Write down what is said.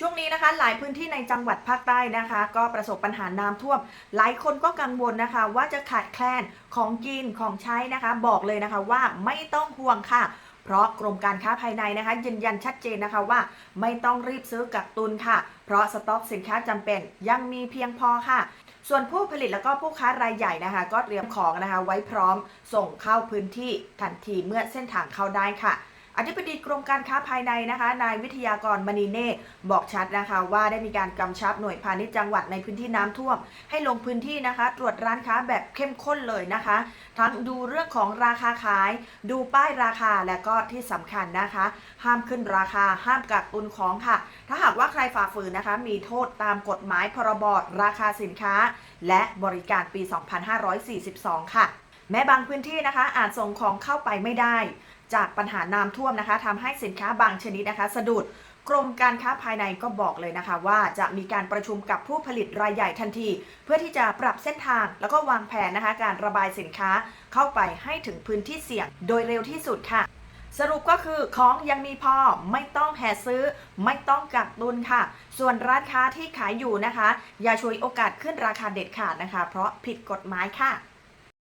ช่วงนี้นะคะหลายพื้นที่ในจังหวัดภาคใต้นะคะ ก็ประสบปัญหาน้ำท่วม หลายคนก็กังวลนะคะ ว่าจะขาดแคลนของกินของใช้นะคะ บอกเลยนะคะว่าไม่ต้องห่วงค่ะ เพราะกรมการค้าภายในนะคะ ยืนยันชัดเจนนะคะว่า ไม่ต้องรีบซื้อกักตุนค่ะ เพราะสต็อกสินค้าจำเป็นยังมีเพียงพอค่ะส่วนผู้ผลิตแล้วก็ผู้ค้ารายใหญ่นะคะ ก็เตรียมของนะคะ ไว้พร้อมส่งเข้าพื้นที่ทันทีเมื่อเส้นทางเข้าได้ค่ะ อธิบดีกรมการค้าภายในนะคะนายวิทยากรมณีเนตบอกชัดนะคะว่าได้มีการกำชับหน่วยพาณิชย์จังหวัดในพื้นที่น้ำท่วม ให้ลงพื้นที่นะคะ ตรวจร้านค้าแบบเข้มข้นเลยนะคะ ทั้งดูเรื่องของราคาขาย ดูป้ายราคาและก็ที่สำคัญนะคะ ห้ามขึ้นราคาห้ามกักตุนของค่ะ ถ้าหากว่าใครฝ่าฝืนนะคะ มีโทษตามกฎหมายพรบราคาสินค้า และบริการปี 2542 ค่ะ แม้บางพื้นที่นะคะอาจส่งของเข้าไปไม่ได้ จากปัญหาน้ำท่วมนะคะทำให้สินค้าบางชนิดนะคะ สะดุดกรมการค้าภายในก็บอกเลยนะคะ ว่าจะมีการประชุมกับผู้ผลิตรายใหญ่ทันที เพื่อที่จะปรับเส้นทาง แล้วก็วางแผนนะคะ การระบายสินค้าเข้าไปให้ถึงพื้นที่เสี่ยง โดยเร็วที่สุดค่ะ สรุปก็คือของยังมีพอไม่ต้องแห่ซื้อ ไม่ต้องกักตุนค่ะ ส่วนร้านค้าที่ขายอยู่นะคะ อย่าช่วยโอกาสขึ้นราคาเด็ดขาดนะคะ เพราะผิดกฎหมายค่ะ